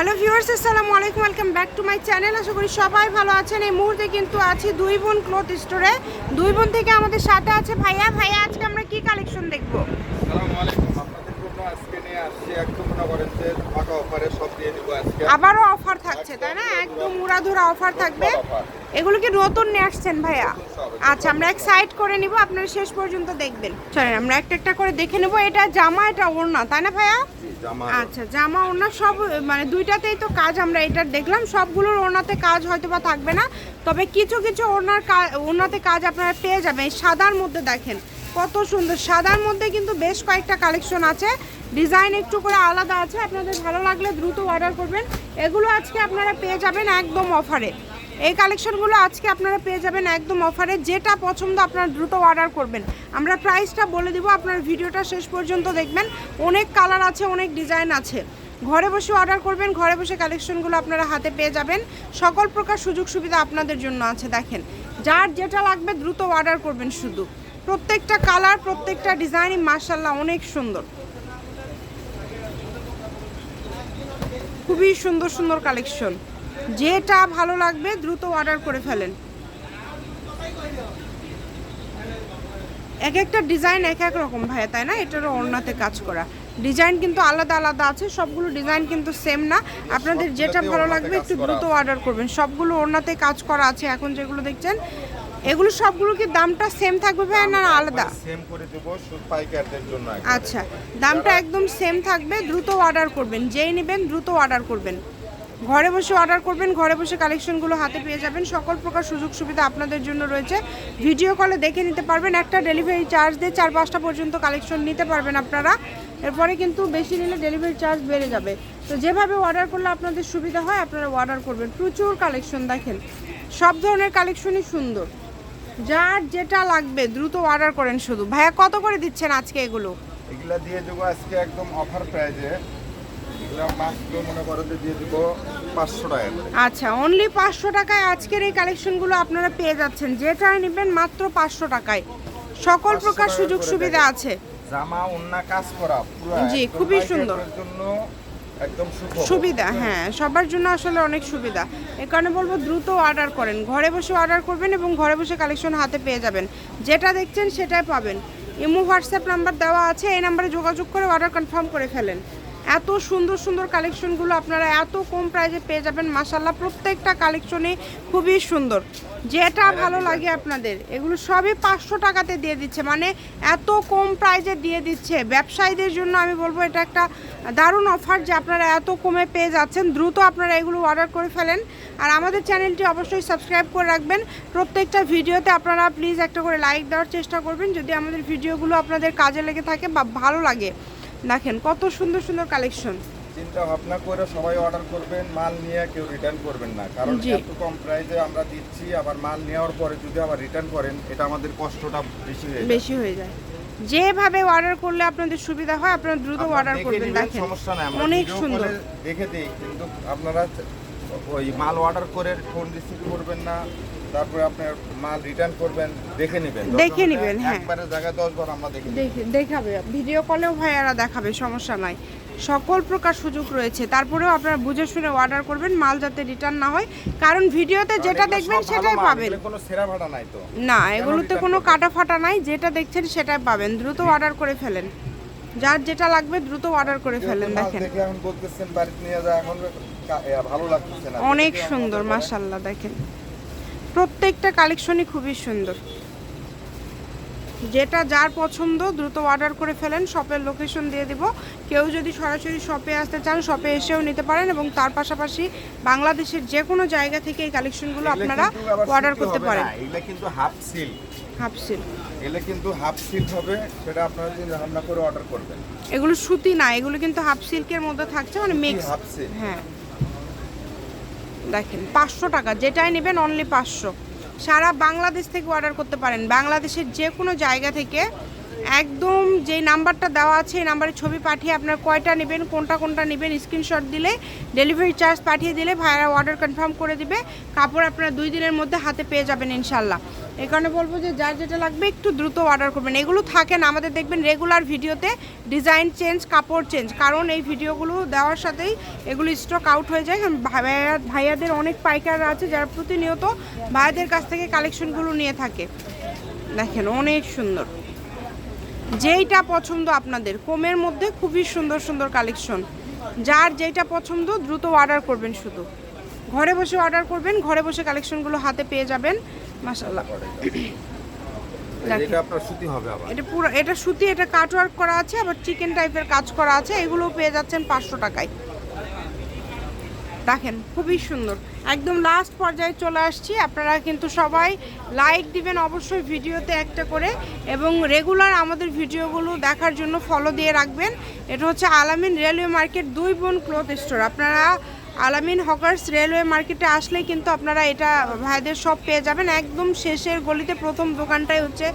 Hello viewers আসসালামু আলাইকুম welcome back to my channel আশা করি সবাই ভালো আছেন। এই মুহূর্তে কিন্তু আছি দুই বোন ক্লথ স্টোরে দুই বোন থেকে আমাদের সাথে আছে ভাইয়া। ভাইয়া, আজকে আমরা কি কালেকশন দেখব? আসসালামু আলাইকুম আপনাদের জন্য আজকে নিয়ে আসছি একদম মনে করেন যে ধামাকা অফারে সব দিয়ে দিব আজকে। আবারও অফার থাকছে তাই না? একদম উড়াধুরা অফার থাকবে। এগুলো কি নতুন নিয়ে আসছেন ভাইয়া? আচ্ছা আমরা এক সাইড করে নিব আপনারা শেষ পর্যন্ত দেখবেন। চলেন আমরা একটা একটা করে দেখে নেব। এটা জামা এটা ওড়না তাই না ভাইয়া? আচ্ছা জামা ওড়না সব মানে দুইটাতেই তো কাজ আমরা এটার দেখলাম। সবগুলোর ওড়নাতে কাজ হয়তো বা থাকবে না। তবে কিছু কিছু ওড়নার ওড়নাতে কাজ আপনারা পেয়ে যাবেন। সাদার মধ্যে দেখেন কত সুন্দর। সাদার মধ্যে কিন্তু বেশ কয়েকটা কালেকশন আছে। ডিজাইন একটু করে আলাদা আছে, আপনাদের ভালো লাগলে দ্রুত অর্ডার করবেন। এগুলো আজকে আপনারা পেয়ে যাবেন একদম অফারে। এই কালেকশনগুলো আজকে আপনারা পেয়ে যাবেন একদম অফারে, যেটা পছন্দ আপনারা দ্রুত অর্ডার করবেন। আমরা প্রাইসটা বলে দিব, আপনার ভিডিওটা শেষ পর্যন্ত দেখবেন। অনেক কালার আছে, অনেক ডিজাইন আছে। ঘরে বসে অর্ডার করবেন, ঘরে বসে কালেকশনগুলো আপনারা হাতে পেয়ে যাবেন। সকল প্রকার সুযোগ সুবিধা আপনাদের জন্য আছে, দেখেন। যার যেটা লাগবে দ্রুত অর্ডার করবেন শুধু। প্রত্যেকটা কালার প্রত্যেকটা ডিজাইনই মার্শাল্লাহ অনেক সুন্দর। খুবই সুন্দর সুন্দর কালেকশন যেটা ভালো লাগবে দ্রুত অর্ডার করে ফেলেন। এক একটা ডিজাইন এক এক রকম ভাইয়া তাই না? এটারও ওড়নাতে কাজ করা। ডিজাইন কিন্তু আলাদা আলাদা আছে সবগুলো ডিজাইন কিন্তু সেম না। আপনাদের যেটা ভালো লাগবে একটু দ্রুত অর্ডার করবেন। সবগুলো ওড়নাতে কাজ করা আছে এখন যেগুলো দেখছেন এগুলো সবগুলো কি দামটা সেম থাকবে ভাই না আলাদা? সেম করে দেব পাইকারদের জন্য আচ্ছা দামটা একদম সেম থাকবে দ্রুত অর্ডার করবেন যেই নেবেন দ্রুত অর্ডার করবেন। ঘরে বসে অর্ডার করবেন ঘরে বসে কালেকশনগুলো হাতে পেয়ে যাবেন সকল প্রকার সুযোগ সুবিধা আপনাদের জন্য রয়েছে। ভিডিও কলে দেখে নিতে পারবেন একটা ডেলিভারি চার্জ দিয়ে চার পাঁচটা পর্যন্ত কালেকশন নিতে পারবেন আপনারা। এরপরে কিন্তু বেশি নিলে ডেলিভারি চার্জ বেড়ে যাবে। তো যেভাবে অর্ডার করলে আপনাদের সুবিধা হয় আপনারা অর্ডার করবেন। প্রচুর কালেকশন দেখেন সব ধরনের কালেকশনই সুন্দর। যার যেটা লাগবে দ্রুত অর্ডার করেন শুধু। ভাইয়া কত করে দিচ্ছেন আজকে এগুলো? এগুলা দিয়ে দেবো আজকে একদম অফার প্রাইজে এগুলা মাত্র মনে করো দিয়ে দেবো পাঁচশো টাকা। আচ্ছা অনলি পাঁচশো টাকায় আজকের এই কালেকশনগুলো আপনারা পেয়ে যাচ্ছেন। যেটা নেবেন মাত্র পাঁচশো টাকায়। সকল প্রকার সুযোগ সুবিধা আছে। জামা অন্য কাজ করা পুরো জি, খুবই সুন্দর। জন্য সুবিধা হ্যাঁ সবার জন্য আসলে অনেক সুবিধা। এ কারণে বলব দ্রুত অর্ডার করেন। ঘরে বসে অর্ডার করবেন এবং ঘরে বসে কালেকশন হাতে পেয়ে যাবেন। যেটা দেখছেন সেটাই পাবেন। ইমো হোয়াটসঅ্যাপ নাম্বার দেওয়া আছে, এই নাম্বারে যোগাযোগ করে অর্ডার কনফার্ম করে ফেলেন। এত সুন্দর সুন্দর কালেকশনগুলো আপনারা এত কম প্রাইজে পেয়ে যাবেন। মাসাল্লাহ প্রত্যেকটা কালেকশনই খুবই সুন্দর। যেটা ভালো লাগে আপনাদের এগুলো সবই পাঁচশো টাকাতে দিয়ে দিচ্ছে। মানে এত কম প্রাইজে দিয়ে দিচ্ছে। ব্যবসায়ীদের জন্য আমি বলব এটা একটা দারুণ অফার যে আপনারা এত কমে পেয়ে যাচ্ছেন। দ্রুত আপনারা এগুলো অর্ডার করে ফেলেন। আর আমাদের চ্যানেলটি অবশ্যই সাবস্ক্রাইব করে রাখবেন। প্রত্যেকটা ভিডিওতে আপনারা প্লিজ একটা করে লাইক দেওয়ার চেষ্টা করবেন। যদি আমাদের ভিডিওগুলো আপনাদের কাজে লেগে থাকে বা ভালো লাগে দেখেন কত সুন্দর সুন্দর কালেকশন চিন্তা ভাবনা করে সবাই অর্ডার করবেন মাল নিয়ে কেউ রিটার্ন করবেন না। কারণ। এত কম প্রাইসে আমরা দিচ্ছি আবার মাল নেওয়ার পরে যদি আবার রিটার্ন করেন এটা আমাদের কষ্টটা বেশি হয়ে যায়। বেশি হয়ে যায়। যেভাবে অর্ডার করলে আপনাদের সুবিধা হয় আপনারা দ্রুত অর্ডার করবেন দেখেন। সমস্যা নাই অনেক সুন্দর। দেখে দিই কিন্তু আপনারা ওই মাল অর্ডার করে ফোন রিসিভ করবেন না তারপরে আপনার মাল রিটার্ন করবেন দেখে নেবেন। দেখে নিবেন, হ্যাঁ। একবারে জায়গায় দশ বার আমরা দেখে। দেখাবে। ভিডিও কলেও ভাইয়ারা দেখাবে সমস্যা নাই। সকল প্রকার সুযোগ রয়েছে। তারপরেও আপনারা বুঝে শুনে অর্ডার করবেন মাল যাতে রিটার্ন না হয়। কারণ ভিডিওতে যেটা দেখবেন সেটাই পাবেন। কোনো সেরা ভাড়া নাই তো। না এগুলোতে কোনো? কাটা ফাটা নাই যেটা দেখছেন সেটাই পাবেন। দ্রুত অর্ডার করে ফেলেন। যার যেটা লাগবে দ্রুত অর্ডার করে ফেলেন দেখেন। এখন বলতেছেন বাড়িতে নিয়ে যা এখন ভালো লাগতেছে না। অনেক সুন্দর মাসাল্লাহ দেখেন। প্রত্যেকটা কালেকশনই খুবই সুন্দর। যেটা যার পছন্দ দ্রুত অর্ডার করে ফেলেন শপের লোকেশন দিয়ে দিব। কেউ যদি সরাসরি শপে আসতে চান শপে এসেও নিতে পারেন এবং তার পাশাপাশি বাংলাদেশের যে কোনো জায়গা থেকে এই কালেকশনগুলো আপনারা অর্ডার করতে পারেন। এগুলো কিন্তু হাফ সিল্ক হাফসিল এগুলো কিন্তু হাফ সিল্ক হবে সেটা আপনারা যদি রান্না করে অর্ডার করবেন। এগুলো সুতি না এগুলো কিন্তু হাফ সিল্কের মধ্যে থাকছে মানে মিক্স হাফ সিল্ক হ্যাঁ। দেখেন পাঁচশো টাকা যেটাই নেবেন অনলি পাঁচশো। সারা বাংলাদেশ থেকে অর্ডার করতে পারেন। বাংলাদেশের যে কোনো জায়গা থেকে একদম যে নাম্বারটা দেওয়া আছে, এই নাম্বারে ছবি পাঠিয়ে আপনার কয়টা নেবেন, কোনটা কোনটা নেবেন স্ক্রিনশট দিলে ডেলিভারি চার্জ পাঠিয়ে দিলে ভাইয়ারা অর্ডার কনফার্ম করে দিবে। কাপড় আপনারা দুই দিনের মধ্যে হাতে পেয়ে যাবেন ইনশাল্লাহ এই কারণে বলব যে যার যেটা লাগবে একটু দ্রুত অর্ডার করবেন। এগুলো থাকে না, আমাদের দেখবেন রেগুলার ভিডিওতে ডিজাইন চেঞ্জ কাপড় চেঞ্জ কারণ এই ভিডিওগুলো দেওয়ার সাথেই এগুলো স্টক আউট হয়ে যায়। ভাইয়াদের অনেক পাইকাররা আছে যারা প্রতিনিয়ত ভাইয়াদের কাছ থেকে কালেকশনগুলো নিয়ে থাকে। দেখেন, অনেক সুন্দর। যেইটা পছন্দ আপনাদের। কোমের মধ্যে খুবই সুন্দর সুন্দর কালেকশন যার যেটা পছন্দ দ্রুত অর্ডার করবেন শুধু। ঘরে বসে অর্ডার করবেন ঘরে বসে কালেকশনগুলো হাতে পেয়ে যাবেন। মাসাল্লাহ এটা আপনার সুতি হবে এটা পুরো এটা সুতি এটা কাটওয়ার্ক করা আছে আবার চিকেন টাইপের কাজ করা আছে এগুলো পেয়ে যাচ্ছেন পাঁচশো টাকায়। দেখেন, খুবই সুন্দর। একদম লাস্ট পর্যায়ে চলে আসছি। আপনারা কিন্তু সবাই লাইক দিবেন অবশ্যই ভিডিওতে একটা করে এবং রেগুলার আমাদের ভিডিওগুলো দেখার জন্য ফলো দিয়ে রাখবেন। এটা হচ্ছে আলামিন রেলওয়ে মার্কেট দুই বোন ক্লথ স্টোর আপনারা আলামিন হকার্স রেলওয়ে মার্কেটে আসলেই কিন্তু আপনারা এটা ভাইদের সব পেয়ে যাবেন। একদম শেষের গলিতে প্রথম দোকানটাই হচ্ছে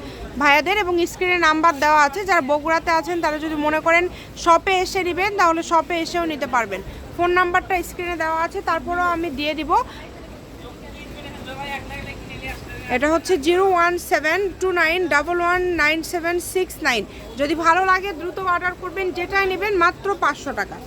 ভাইয়াদের এবং স্ক্রিনে নাম্বার দেওয়া আছে। যারা বগুড়াতে আছেন, তারা যদি মনে করেন শপে এসে নেবেন, তাহলে শপে এসেও নিতে পারবেন। ফোন নাম্বারটা স্ক্রিনে দেওয়া আছে, তারপরেও আমি দিয়ে দিব। এটা হচ্ছে zero one seven two nine double one nine seven six nine. যদি ভালো লাগে, দ্রুত অর্ডার করবেন, যেটাই নেবেন মাত্র পাঁচশো টাকা।